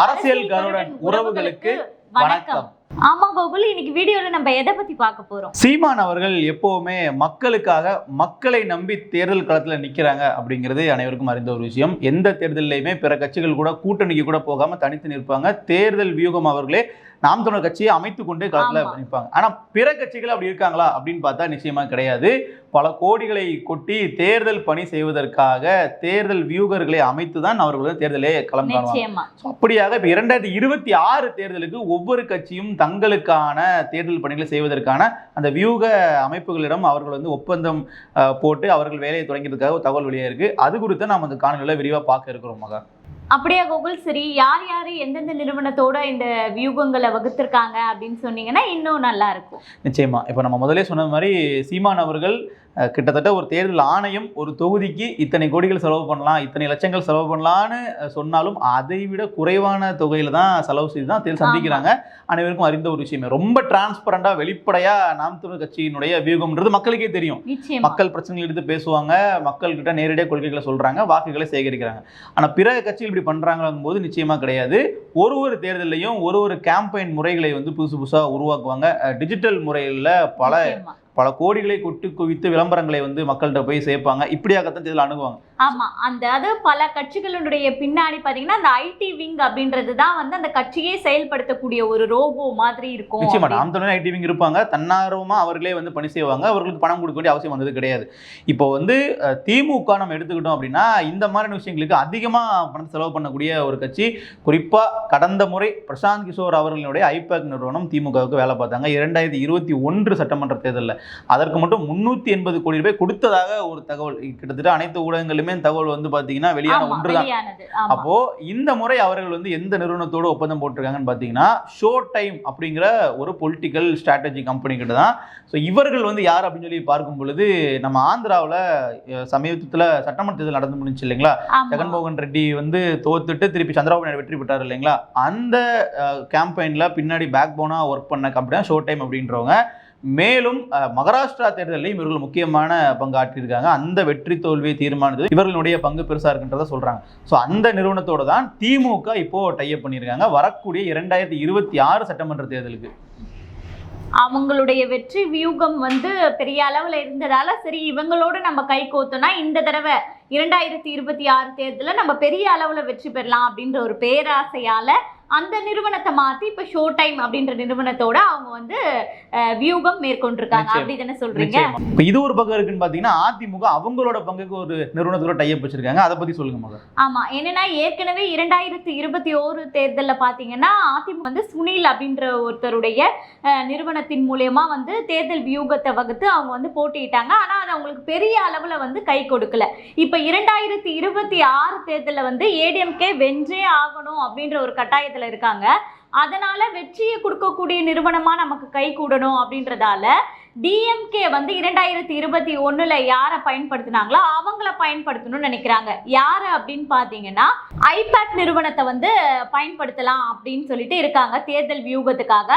அரசியல் கருடன் உறவுகளுக்கு வணக்கம். ஆமா கோகுல் இன்னைக்கு வீடியோல நம்ம எதை பத்தி பார்க்க போறோம்? சீமான் அவர்கள் எப்பவுமே மக்களுக்காக மக்களை நம்பி தேர்தல் களத்துல நிக்கிறாங்க அப்படிங்கிறது அனைவருக்கும் அறிந்த ஒரு விஷயம். எந்த தேர்தலையுமே பிற கட்சிகள் கூட கூட்டணிக்கு கூட போகாம தனித்து நிற்பாங்க. தேர்தல் வியூகம் அவர்களே நாம் தமிழர் கட்சியை அமைத்து கொண்டு களத்துல. நிற்பாங்க. ஆனா பிற கட்சிகள் அப்படி இருக்காங்களா அப்படின்னு பார்த்தா நிச்சயமா கிடையாது. பல கோடிகளை கொட்டி தேர்தல் பணி செய்வதற்காக தேர்தல் வியூகர்களை அமைத்து தான் அவர்கள் வந்து தேர்தலே களம் காணுவாங்க. நிச்சயமா. So, அப்படியாக இப்போ இரண்டாயிரத்தி இருபத்தி ஆறு தேர்தலுக்கு ஒவ்வொரு கட்சியும் தங்களுக்கான தேர்தல் பணிகளை செய்வதற்கான அந்த வியூக அமைப்புகளிடம் அவர்கள் வந்து ஒப்பந்தம் போட்டு அவர்கள் வேலையை தொடங்கிறதுக்காக ஒரு தகவல் வெளியே இருக்கு அது குறித்து நாம் அந்த காணொலியில் விரிவாக பார்க்க இருக்கிறோம் மகா. அப்படியா கோகுல் சரி யார் யார் எந்தெந்த நிறுவனத்தோட இந்த வியூகங்களை வகுத்திருக்காங்க அப்படின்னு சொன்னீங்கன்னா இன்னும் நல்லா இருக்கும். நிச்சயமா. இப்போ நம்ம முதலே சொன்ன மாதிரி சீமான் அவர்கள் கிட்டத்தட்ட ஒரு தேர்தல் ஆணையம் ஒரு தொகுதிக்கு இத்தனை கோடிகள் செலவு பண்ணலாம் இத்தனை லட்சங்கள் செலவு பண்ணலான்னு அஹ், சொன்னாலும் அதை விட குறைவான தொகையில தான் செலவு செய்து தான் தேர்தல் சந்திக்கிறாங்க. அனைவருக்கும் அறிந்த ஒரு விஷயமே. ரொம்ப டிரான்ஸ்பரண்டா வெளிப்படையா நாம் தமிழர் கட்சியினுடைய வியூகம்ன்றது மக்களுக்கே தெரியும். மக்கள் பிரச்சனைகள் எடுத்து பேசுவாங்க மக்கள் கிட்ட நேரடியாக கொள்கைகளை சொல்றாங்க வாக்குகளை சேகரிக்கிறாங்க. ஆனா பிற கட்சிகள் இப்படி பண்றாங்கும் போது நிச்சயமா கிடையாது. ஒரு ஒரு தேர்தலையும் ஒரு ஒரு கேம்பெயின் முறைகளை வந்து புதுசு புதுசா உருவாக்குவாங்க. டிஜிட்டல் முறையில் பல. பல கோடிகளை கொட்டு குவித்து விளம்பரங்களை வந்து மக்கள்கிட்ட போய் சேர்ப்பாங்க. இப்படியாகத்தான் தேர்தல் அணுகுவாங்க. ஆமா அந்த அது பல கட்சிகளுடைய பின்னாடி பாத்தீங்கன்னா அந்த ஐடி விங் அப்படின்றது தான் வந்து அந்த கட்சியே செயல்படுத்தக்கூடிய ஒரு ரோபோ மாதிரி இருக்கும் நிச்சயமா. நாம் தமிழ் ஐடிவிங்க இருப்பாங்க. தன்னார்வமா அவர்களே வந்து பணி செய்வாங்க. அவர்களுக்கு பணம் கொடுக்க வேண்டிய அவசியம் வந்தது கிடையாது. இப்போ வந்து திமுக நம்ம எடுத்துக்கிட்டோம் அப்படின்னா இந்த மாதிரியான விஷயங்களுக்கு அதிகமா பணம் செலவு பண்ணக்கூடிய ஒரு கட்சி குறிப்பா கடந்த முறை பிரசாந்த் கிஷோர் அவர்களுடைய ஐபேக் நிறுவனம் திமுகவுக்கு வேலை பார்த்தாங்க. இரண்டாயிரத்தி இருபத்தி ஒன்று சட்டமன்ற தேர்தலில். அதற்கு மட்டும் முன்னூத்தி எண்பது கோடி ரூபாய் கொடுத்ததாக ஒரு தகவல். கிட்டத்தட்ட அனைத்து ஊடகங்களுமே தகவல் வந்து பாத்தீங்கன்னா வெளியான ஒன்றுதான் வெளியானது. ஆமா. அப்போ இந்த முறை அவர்கள் வந்து எந்த நிறுவனத்தோட ஒப்பந்தம் போட்டிருக்காங்கன்னு பார்த்தீங்கன்னா ஷோ டைம் அப்படிங்கிற ஒரு பொலிட்டிக்கல் ஸ்ட்ராட்டஜி கம்பெனி கிட்ட தான். ஸோ இவர்கள் வந்து யார் அப்படின்னு சொல்லி பார்க்கும் பொழுது நம்ம ஆந்திராவில் சமீபத்தில் சட்டமன்ற தேர்தல் நடந்து முடிஞ்சு இல்லைங்களா. ஜெகன்மோகன் ரெட்டி வந்து தோத்துட்டு திருப்பி சந்திரபாபு நாயுடு வெற்றி பெற்றார் இல்லைங்களா? அந்த கேம்பெயினில் பின்னாடி பேக் போனாக ஒர்க் பண்ண கம்பெனி தான் ஷோ டைம் அப்படின்றவங்க. மேலும் அஹ், மகாராஷ்டிரா தேர்தலையும் இவர்கள் முக்கியமான பங்காற்றியிருக்காங்க. அந்த வெற்றி தோல்வியை தீர்மானித்தது இவர்களுடைய பங்கு பெருசா இருக்குன்றதை சொல்றாங்க. ஸோ அந்த நிறுவனத்தோடு தான் திமுக இப்போ டைப் பண்ணியிருக்காங்க. வரக்கூடிய இரண்டாயிரத்தி இருபத்தி ஆறு சட்டமன்ற தேர்தலுக்கு. அவங்களுடைய வெற்றி வியூகம் வந்து பெரிய அளவுல இருந்ததால சரி இவங்களோட நம்ம கை கோத்தோம்னா இந்த தடவை இரண்டாயிரத்தி இருபத்தி ஆறு தேர்தலில் நம்ம பெரிய அளவுல வெற்றி பெறலாம் அப்படின்ற ஒரு பேராசையால அந்த நிறுவனத்தை மாத்தி இப்ப ஷோ டைம் அப்படின்ற நிறுவனத்தோட அவங்க வந்து வியூகம் மேற்கொண்டிருக்காங்க. அப்படி தானே சொல்றீங்க? இப்போ இது ஒரு பக்கம் இருக்குன்னு பார்த்தீங்கன்னா அதிமுக அவங்களோட பங்குக்கு ஒரு நிறுவனத்தோட டைப் வச்சிருக்காங்க. அதை பத்தி சொல்லுங்க மகன் ஆமா. என்னன்னா ஏற்கனவே இரண்டாயிரத்தி இருபத்தி ஓரு தேர்தல்ல பாத்தீங்கன்னா அதிமுக வந்து சுனில் அப்படின்ற ஒருத்தருடைய நிறுவனத்தின் மூலியமா வந்து தேர்தல் வியூகத்தை வகுத்து அவங்க வந்து போட்டியிட்டாங்க. ஆனா அது அவங்களுக்கு பெரிய அளவுல வந்து கை கொடுக்கல. இப்ப இரண்டாயிரத்தி இருபத்தி ஆறு தேர்தல்ல வந்து ஏடிஎம்கே வென்றே ஆகணும் அப்படின்ற ஒரு கட்டாயத்துல இருக்காங்க. அதனால வெற்றியை கொடுக்கக்கூடிய நிறுவனமா நமக்கு கை கூடணும் அப்படின்றதால டிஎம்கே வந்து இரண்டாயிரத்தி இருபத்தி ஒண்ணுல யாரை பயன்படுத்தினாங்களோ அவங்கள பயன்படுத்தணும்னு நினைக்கிறாங்க. யாரு அப்படின்னு பாத்தீங்கன்னா ஐபேட் நிறுவனத்தை வந்து பயன்படுத்தலாம் அப்படின்னு சொல்லிட்டு இருக்காங்க தேர்தல் வியூகத்துக்காக.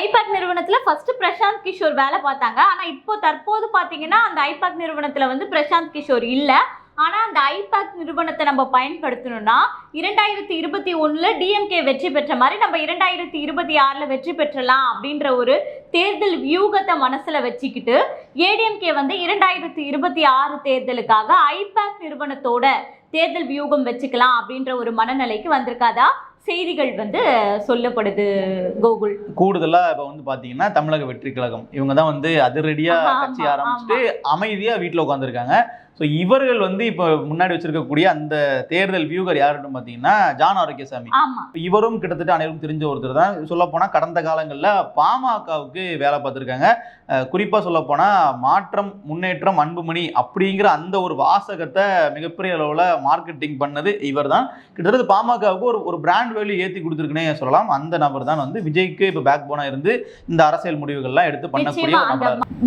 ஐபேக் நிறுவனத்துல ஃபர்ஸ்ட் பிரசாந்த் கிஷோர் வேலை பார்த்தாங்க. ஆனா இப்போ தற்போது பாத்தீங்கன்னா அந்த ஐபேக் நிறுவனத்துல வந்து பிரசாந்த் கிஷோர் இல்லை. ஆனா அந்த ஐபேக் நிறுவனத்தை நம்ம பயன்படுத்தணும்னா இரண்டாயிரத்தி இருபத்தி ஒண்ணுல டிஎம்கே வெற்றி பெற்ற மாதிரி நம்ம இரண்டாயிரத்தி இருபத்தி ஆறுல வெற்றி பெற்றலாம் அப்படின்ற ஒரு தேர்தல் வியூகத்தை மனசுல வச்சுக்கிட்டு ஏடிஎம்கே வந்து இரண்டாயிரத்தி இருபத்தி ஆறு தேர்தலுக்காக ஐபேக் நிறுவனத்தோட தேர்தல் வியூகம் வச்சுக்கலாம் அப்படின்ற ஒரு மனநிலைக்கு வந்திருக்காதா? செய்திகள் வந்து சொல்லப்படுது கோகுல். கூடுதலா இப்போ வந்து பாத்தீங்கன்னா தமிழக வெற்றி கழகம் இவங்க தான் வந்து அதிரடியா கட்சி. ஆரம்பிச்சுட்டு அமைதியா வீட்டில் உட்காந்துருக்காங்க ஸோ இவர்கள் வந்து இப்போ முன்னாடி வச்சிருக்கக்கூடிய அந்த தேர்தல் வியூகர் யாருன்னு பார்த்தீங்கன்னா ஜான் ஆரோக்கியசாமி. இவரும் கிட்டத்தட்ட அனைவரும் தெரிஞ்ச ஒருத்தர் தான். சொல்ல போனா கடந்த காலங்களில் பாமகவுக்கு வேலை பார்த்துருக்காங்க. குறிப்பாக சொல்ல போனா மாற்றம் முன்னேற்றம் அன்புமணி அப்படிங்கிற அந்த ஒரு வாசகத்தை மிகப்பெரிய அளவில் மார்க்கெட்டிங் பண்ணது இவர் தான். கிட்டத்தட்ட பாமகவுக்கு ஒரு ஒரு பிராண்ட் வேல்யூ ஏற்றி கொடுத்துருக்குனே சொல்லலாம். அந்த நபர் தான் வந்து விஜய்க்கு இப்போ பேக் போனா இருந்து இந்த அரசியல் முடிவுகள்லாம் எடுத்து பண்ணக்கூடிய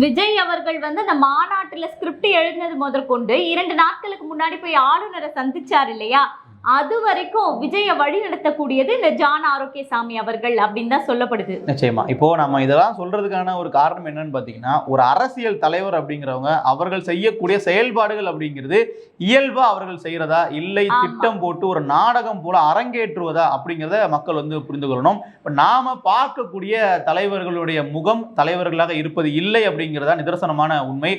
விஜய் அவர்கள் வந்து அந்த மாநாட்டுல ஸ்கிரிப்ட் எழுதினது முதற்கொண்டு இரண்டு நாட்களுக்கு முன்னாடி போய் ஆளுநரை சந்திச்சார் இல்லையா? அது வரைக்கும் விஜய வழி நடத்தக்கூடியது இந்த ஜான் ஆரோக்கியசாமி அவர்கள் அப்படின்னு தான் சொல்லப்படுது. நிச்சயமா. இப்போ நம்ம இதெல்லாம் சொல்றதுக்கான ஒரு காரணம் என்னன்னு பாத்தீங்கன்னா ஒரு அரசியல் தலைவர் அப்படிங்கிறவங்க அவர்கள் செய்யக்கூடிய செயல்பாடுகள் அப்படிங்கிறது இயல்பா அவர்கள் செய்யறதா? இல்லை. திட்டம் போட்டு ஒரு நாடகம் போல அரங்கேற்றுவதா? அப்படிங்கிறத மக்கள் வந்து புரிந்து கொள்ளணும். இப்ப நாம பார்க்கக்கூடிய தலைவர்களுடைய முகம் தலைவர்களாக இருப்பது இல்லை அப்படிங்கிறதா நிதர்சனமான உண்மை.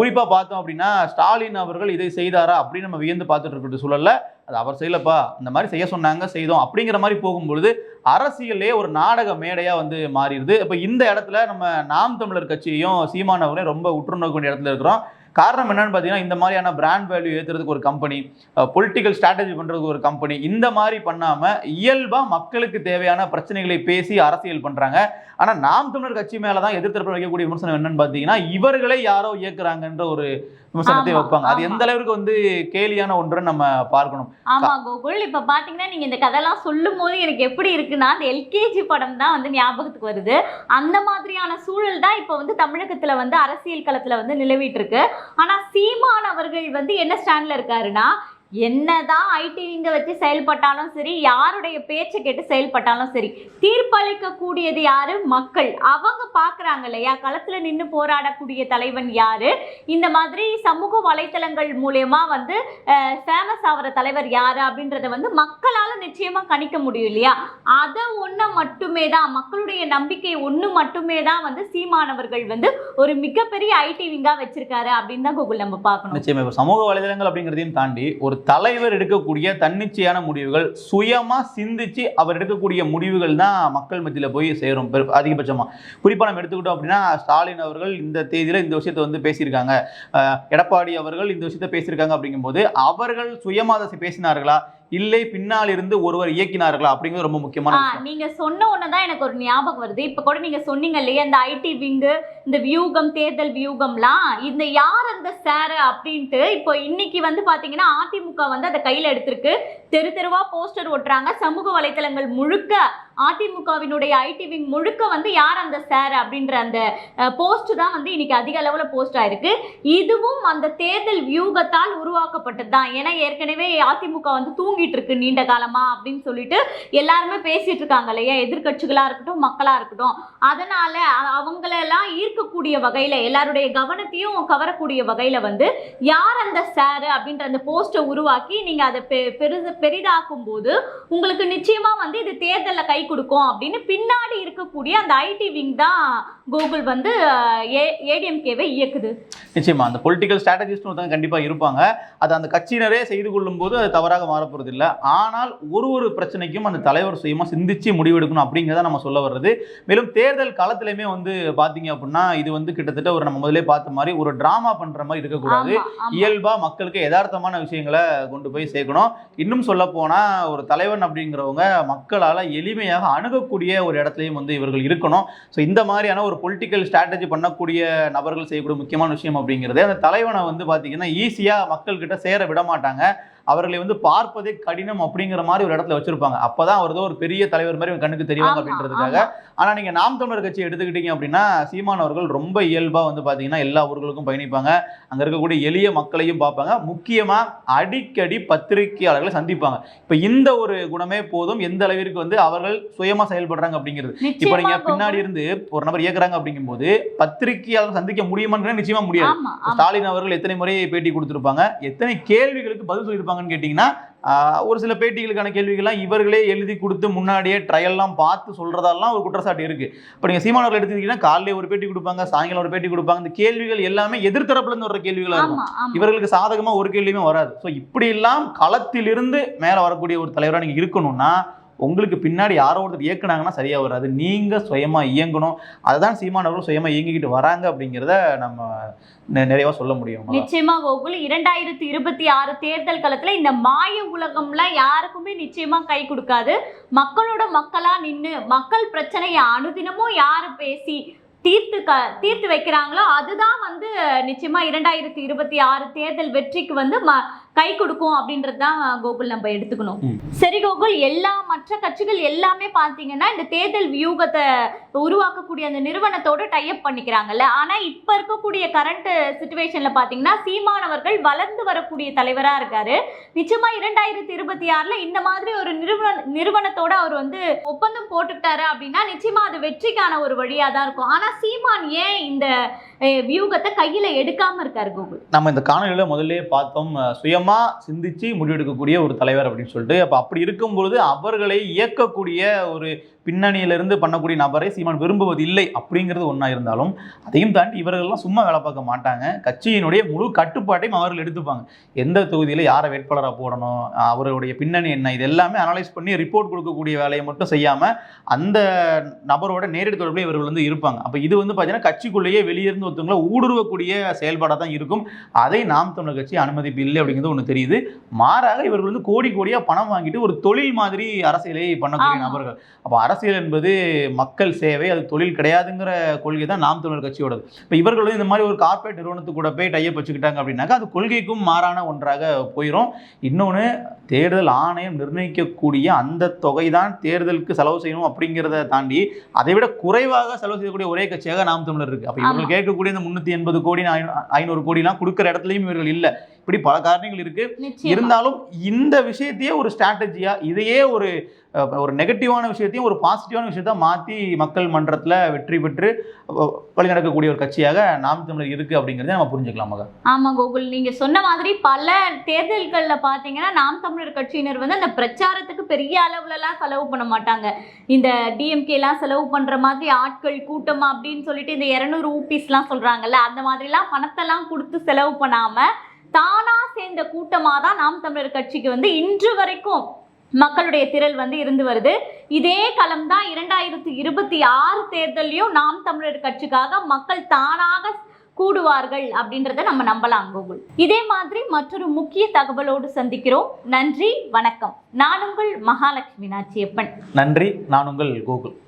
குறிப்பா பார்த்தோம் அப்படின்னா ஸ்டாலின் அவர்கள் இதை செய்தாரா அப்படின்னு நம்ம வியந்து பார்த்துட்டு இருக்கிற சூழல்ல அது அவர் செய்யலப்பா இந்த மாதிரி செய்ய சொன்னாங்க செய்தோம் அப்படிங்கிற மாதிரி போகும்பொழுது அரசியலே ஒரு நாடக மேடையா வந்து மாறிடுது. இப்போ இந்த இடத்துல நம்ம நாம் தமிழர் கட்சியையும் சீமானவரையும் ரொம்ப உற்று நோக்க வேண்டிய இடத்துல இருக்கிறோம். காரணம் என்னன்னு பார்த்தீங்கன்னா இந்த மாதிரியான பிராண்ட் வேல்யூ ஏற்றுறதுக்கு ஒரு கம்பெனி பொலிட்டிக்கல் ஸ்ட்ராட்டஜி பண்ணுறதுக்கு ஒரு கம்பெனி இந்த மாதிரி பண்ணாம இயல்பா மக்களுக்கு தேவையான பிரச்சனைகளை பேசி அரசியல் பண்றாங்க. ஆனால் நாம் தமிழர் கட்சி மேலே தான் எதிர்த்தரப்பு வைக்கக்கூடிய விமர்சனம் என்னன்னு பார்த்தீங்கன்னா இவர்களை யாரோ இயக்குறாங்கன்ற ஒரு விமர்சனத்தை வைப்பாங்க. அது. எந்த அளவுக்கு வந்து கேலியான ஒன்றுன்னு நம்ம பார்க்கணும்? ஆமா கோகுல். இப்ப பாத்தீங்கன்னா நீங்க இந்த கதையெல்லாம் சொல்லும் போது எனக்கு எப்படி இருக்குன்னா அந்த எல்கேஜி படம் தான் வந்து ஞாபகத்துக்கு வருது. அந்த மாதிரியான சூழல் தான் இப்ப வந்து தமிழகத்துல வந்து அரசியல் களத்துல வந்து நிலவிட்டு இருக்கு. ஆனா சீமான் அவர்கள் வந்து என்ன ஸ்டாண்ட்ல இருக்காருன்னா என்னதான் ஐடி விங்க வச்சு செயல்பட்டாலும் சரி யாருடைய பேச்சை கேட்டு செயல்பட்டாலும் சரி தீர்ப்பளிக்க கூடியது யாரு? மக்கள். அவங்க பாக்குறாங்க இல்லையா? களத்துல நின்று போராடக்கூடிய தலைவன் யாரு? இந்த மாதிரி சமூக வலைத்தளங்கள் மூலயமா வந்து ஃபேமஸ் ஆகிற தலைவர் யாரு அப்படின்றத வந்து மக்களால நிச்சயமா கணிக்க முடியும் இல்லையா? அதை ஒண்ணு மட்டுமே தான் மக்களுடைய நம்பிக்கை ஒண்ணு மட்டுமே தான் வந்து சீமானவர்கள் வந்து ஒரு மிகப்பெரிய ஐடி விங்கா வச்சிருக்காரு அப்படின்னு தான் கூகுள் நம்ம பார்க்கணும். நிச்சயமா. சமூக வலைதளங்கள் அப்படிங்கிறதையும் தாண்டி ஒரு தலைவர் எடுக்கக்கூடிய தன்னிச்சையான முடிவுகள் சுயமாக சிந்திச்சு அவர் எடுக்கக்கூடிய முடிவுகள் தான் மக்கள் மத்தியில் போய் சேரும் அதிகபட்சமாக குறிப்பாக நம்ம எடுத்துக்கிட்டோம் அப்படின்னா ஸ்டாலின் அவர்கள் இந்த தேதியில் இந்த விஷயத்தை வந்து பேசியிருக்காங்க. எடப்பாடி அவர்கள் இந்த விஷயத்தை பேசியிருக்காங்க அப்படிங்கும்போது அவர்கள் சுயமாக அதை பேசினார்களா? இல்லை பின்னால் இருந்து ஒருவர் இயக்கினார்களா அப்படிங்கிறது ரொம்ப முக்கியமான நீங்க சொன்ன உடனே தான் எனக்கு ஒரு ஞாபகம் வருது. இப்ப கூட நீங்க சொன்னீங்க இல்லையா இந்த ஐடி விங்கு இந்த வியூகம் தேர்தல் வியூகம்லாம் இந்த யார் அந்த சார் அப்படின்ட்டு இப்போ இன்னைக்கு வந்து பாத்தீங்கன்னா அதிமுக வந்து அதை கையில எடுத்திருக்கு. தெரு தெருவா போஸ்டர் ஒட்டுறாங்க. சமூக வலைத்தளங்கள் முழுக்க அதிமுகவினுடைய ஐடி விங் முழுக்க வந்து யார் அந்த சார் அப்படின்ற அந்த போஸ்ட் தான் வந்து இன்னைக்கு அதிக அளவில் போஸ்ட் ஆயிருக்கு. இதுவும் அந்த தேர்தல் வியூகத்தால் உருவாக்கப்பட்டது தான் ஏன்னா ஏற்கனவே அதிமுக வந்து தூங்கிட்டு இருக்கு நீண்ட காலமா அப்படின்னு சொல்லிட்டு எல்லாருமே பேசிட்டு இருக்காங்க இல்லையா? எதிர்கட்சிகளாக இருக்கட்டும் மக்களாக இருக்கட்டும். அதனால அவங்களெல்லாம் ஈர்க்கக்கூடிய வகையில் எல்லாருடைய கவனத்தையும் கவரக்கூடிய வகையில் வந்து யார் அந்த சார் அப்படின்ற அந்த போஸ்டை உருவாக்கி நீங்கள் அதை பெ- பெரிதாக்கும் போது உங்களுக்கு நிச்சயமாக வந்து இது தேர்தலில் கை கொடுக்கும் அப்படின்னு பின்னாடி இருக்கக்கூடிய அந்த ஐடி விங் தான் கூகுள் வந்து ஏடிஎம்கேவை இயக்குது. நிச்சயமா அந்த பொலிட்டிக்கல் ஸ்ட்ராட்டஜிஸ்ட் ஒருத்தவங்க கண்டிப்பா இருப்பாங்க. அது அந்த கட்சியினரே செய்து கொள்ளும் போது அது தவறாக மாறப்போறது இல்லை ஆனால் ஒரு ஒரு பிரச்சனைக்கும் அந்த தலைவர் சுயமா சிந்திச்சு முடிவெடுக்கணும் அப்படிங்கிறத நம்ம சொல்ல வர்றது. மேலும் தேர்தல் களத்திலுமே வந்து பாத்தீங்க அப்படின்னா இது வந்து கிட்டத்தட்ட ஒரு நம்ம முதல்ல பார்த்த மாதிரி ஒரு டிராமா பண்ற மாதிரி இருக்கக்கூடாது. ஆமா, ஆமா. இயல்பா மக்களுக்கு யதார்த்தமான விஷயங்களை கொண்டு போய் சேர்க்கணும். இன்னும் சொல்ல போனா ஒரு தலைவன் அப்படிங்கிறவங்க மக்களால எளிமையாக அணுகக்கூடிய ஒரு இடத்துலையும் வந்து இவர்கள் இருக்கணும். ஸோ இந்த மாதிரியான ஒரு பொலிட்டிக்கல் ஸ்ட்ராட்டஜி பண்ணக்கூடிய நபர்கள் செய்யக்கூடிய முக்கியமான விஷயம் அப்படிங்கிறது அந்த தலைவனை வந்து பார்த்தீங்கன்னா ஈஸியாக மக்கள்கிட்ட சேர விட மாட்டாங்க. அவர்களை வந்து பார்ப்பதே கடினம் அப்படிங்கிற மாதிரி ஒரு இடத்துல வச்சிருப்பாங்க. அப்பதான் அவர் ஒரு பெரிய தலைவர் மாதிரி கண்ணுக்கு ஆமா, அப்படின்றதுக்காக. ஆமா. ஆனா நீங்க நாம் தமிழர் கட்சி எடுத்துக்கிட்டீங்க அப்படின்னா சீமான் அவர்கள் ரொம்ப இயல்பா வந்து பாத்தீங்கன்னா எல்லா ஊர்களுக்கும் பயணிப்பாங்க. அங்க இருக்கக்கூடிய எளிய மக்களையும் பார்ப்பாங்க. முக்கியமா அடிக்கடி பத்திரிகையாளர்களை சந்திப்பாங்க. இப்ப இந்த ஒரு குணமே போதும். எந்த அளவிற்கு வந்து அவர்கள் சுயமா செயல்படுறாங்க அப்படிங்கிறது. இப்ப நிச்சயமா நீங்க கோகுல். பின்னாடி இருந்து ஒரு நபர் இயக்குறாங்க அப்படிங்கும்போது பத்திரிகையாளர் சந்திக்க முடியுமான்னு நிச்சயமா முடியாது. ஸ்டாலின் அவர்கள் எத்தனை முறை பேட்டி கொடுத்திருப்பாங்க? எத்தனை கேள்விகளுக்கு பதில் சொல்லியிருப்பாங்கன்னு கேட்டிங்கன்னா ஒரு சில பேட்டிகளுக்கான கேள்விகள்லாம் இவர்களே எழுதி கொடுத்து முன்னாடியே ட்ரையல்லாம் பார்த்து சொல்றதெல்லாம் ஒரு குற்றச்சாட்டு இருக்கு. இப்போ நீங்கள் சீமானவர்கள் எடுத்துக்கிட்டீங்கன்னா காலையில ஒரு பேட்டி கொடுப்பாங்க சாயங்காலம் ஒரு பேட்டி கொடுப்பாங்க. இந்த கேள்விகள் எல்லாமே எதிர்த்தரப்புல இருந்து வர்ற கேள்விகளா இருக்கும். இவர்களுக்கு சாதகமா ஒரு கேள்வியுமே வராது. ஸோ இப்படியெல்லாம் களத்திலிருந்து மேல வரக்கூடிய ஒரு தலைவரா நீங்க இருக்கணும்னா உங்களுக்கு பின்னாடி யாரோ ஒருத்தர் இயக்குனாங்கன்னா சரியாக வராது. நீங்கள் சுயமாக இயங்கணும். அதுதான் சீமானவர்கள் சுயமாக இயங்கிக்கிட்டு வராங்க அப்படிங்கிறத நம்ம நெ- நிறைவா சொல்ல முடியும் நிச்சயமா கோகுல் இரண்டாயிரத்தி இருபத்தி ஆறு தேர்தல் காலத்துல இந்த மாய உலகம்லாம் யாருக்குமே நிச்சயமா கை கொடுக்காது. மக்களோட மக்களா நின்று மக்கள் பிரச்சனையை அனுதினமும் யாரு பேசி தீர்த்து க தீர்த்து வைக்கிறாங்களோ அதுதான் வந்து நிச்சயமா இரண்டாயிரத்தி இருபத்தி ஆறு தேர்தல் வெற்றிக்கு வந்து ம கை கொடுக்கும் அப்படின்றது தான் கோகுல் நம்ம எடுத்துக்கணும். சரி கோகுல் எல்லா மற்ற கட்சிகள் எல்லாமே பார்த்தீங்கன்னா இந்த தேர்தல் வியூகத்தை உருவாக்கக்கூடிய அந்த நிறுவனத்தோட டைப் பண்ணிக்கிறாங்கல்ல. ஆனா இப்ப இருக்கக்கூடிய கரண்ட் சுச்சுவேஷன்ல பாத்தீங்கன்னா சீமானவர்கள் வளர்ந்து வரக்கூடிய தலைவரா இருக்காரு. நிச்சயமா இரண்டாயிரத்தி இருபத்தி ஆறுல இந்த மாதிரி ஒரு நிறுவன நிறுவனத்தோட அவர் வந்து ஒப்பந்தம் போட்டுக்கிட்டாரு அப்படின்னா நிச்சயமா அது வெற்றிக்கான ஒரு வழியா தான் இருக்கும். ஆனா சீமான் ஏன் இந்த வியூகத்தை கையில எடுக்காம இருக்காரு கோகுல்? நம்ம இந்த காணொலியில முதல்ல பார்த்தோம் அஹ், சுயமா சிந்தித்து முடிவெடுக்கக்கூடிய ஒரு தலைவர் அப்படின்னு சொல்லிட்டு அப்போ அப்படி இருக்கும் பொழுது அவர்களை இயக்கக்கூடிய ஒரு பின்னணியிலிருந்து பண்ணக்கூடிய நபரை சீமான் விரும்புவது இல்லை அப்படிங்கிறது ஒன்றா இருந்தாலும் அதையும் தாண்டி இவர்கள்லாம் சும்மா வேலை பார்க்க மாட்டாங்க. கட்சியினுடைய முழு கட்டுப்பாட்டையும் அவர்கள் எடுத்துப்பாங்க. எந்த தொகுதியில் யாரை வேட்பாளராக போடணும் அவருடைய பின்னணி என்ன இது எல்லாமே அனலைஸ் பண்ணி ரிப்போர்ட் கொடுக்கக்கூடிய வேலையை மட்டும் செய்யாமல் அந்த நபரோட நேரடி தொடர்பில் இவர்கள் வந்து இருப்பாங்க. அப்போ இது வந்து பார்த்தீங்கன்னா கட்சிக்குள்ளேயே வெளியிருந்து ஒருத்தவங்களை ஊடுருவக்கூடிய செயல்பாடாக தான் இருக்கும். அதை நாம் தமிழர் கட்சி அனுமதிப்பு இல்லை அப்படிங்கிறது ஒன்று தெரியுது. மாறாக இவர்கள் வந்து கோடி கோடியாக பணம் வாங்கிட்டு ஒரு தொழில் மாதிரி அரசியலை பண்ணக்கூடிய. நபர்கள். அப்போ அரசியல் என்பது மக்கள் சேவை அது தொழில் கிடையாதுங்கிற கொள்கை தான் நாம் தமிழர் கட்சியோடது. இப்போ இவர்கள் வந்து இந்த மாதிரி ஒரு கார்ப்பரேட் நிறுவனத்து கூட போய் டைப் வச்சுக்கிட்டாங்க அப்படின்னாக்கா அது கொள்கைக்கும் மாறான ஒன்றாக போயிடும் இன்னொன்று தேர்தல் ஆணையம் நிர்ணயிக்கக்கூடிய அந்த தொகை தான் தேர்தலுக்கு செலவு செய்யணும் அப்படிங்கிறத தாண்டி அதை விட குறைவாக செலவு செய்யக்கூடிய ஒரே கட்சியாக நாம் தமிழர் இருக்கு. அப்போ இவர்கள். கேட்கக்கூடிய இந்த முன்னூத்தி எண்பது கோடி ஐநூ- ஐநூறு கோடிலாம் கொடுக்குற இடத்துலையும் இவர்கள் இல்லை. இப்படி பல காரணங்கள் இருக்கு. நிச்சயமா. இருந்தாலும் இந்த விஷயத்தையே ஒரு ஸ்ட்ராட்டஜியா இதையே ஒரு ஒரு நெகட்டிவான விஷயத்தையும் ஒரு பாசிட்டிவான விஷயத்த மாத்தி மக்கள் மன்றத்துல வெற்றி பெற்று வழிநடக்கக்கூடிய ஒரு கட்சியாக நாம் தமிழர் இருக்கு அப்படிங்கிறத நம்ம புரிஞ்சுக்கலாம் மகா. ஆமா கோகுல் நீங்க சொன்ன மாதிரி பல தேர்தல்கள்ல பாத்தீங்கன்னா நாம் தமிழர் கட்சியினர் வந்து அந்த பிரச்சாரத்துக்கு பெரிய அளவுல எல்லாம் செலவு பண்ண மாட்டாங்க. இந்த டிஎம்கே எல்லாம் செலவு பண்ற மாதிரி ஆட்கள் கூட்டம் அப்படின்னு சொல்லிட்டு இந்த இருநூறு ஊபிஸ் எல்லாம் சொல்றாங்கல்ல அந்த மாதிரி எல்லாம் பணத்தெல்லாம் கொடுத்து செலவு பண்ணாம தானா சேர்ந்த கூட்டமாக தான் நாம் தமிழர் கட்சிக்கு வந்து இன்று வரைக்கும் மக்களுடைய திரள் வந்து இருந்து வருது. இதே களம் தான் இரண்டாயிரத்தி இருபத்தி ஆறு தேர்தலையும் நாம் தமிழர் கட்சிக்காக மக்கள் தானாக கூடுவார்கள் அப்படின்றத நம்ம நம்பலாம் கூகுள். இதே மாதிரி மற்றொரு முக்கிய தகவலோடு சந்திக்கிறோம். நன்றி வணக்கம். நான் உங்கள் மகாலட்சுமி நாச்சியப்பன். நன்றி நான் உங்கள் கோகுல்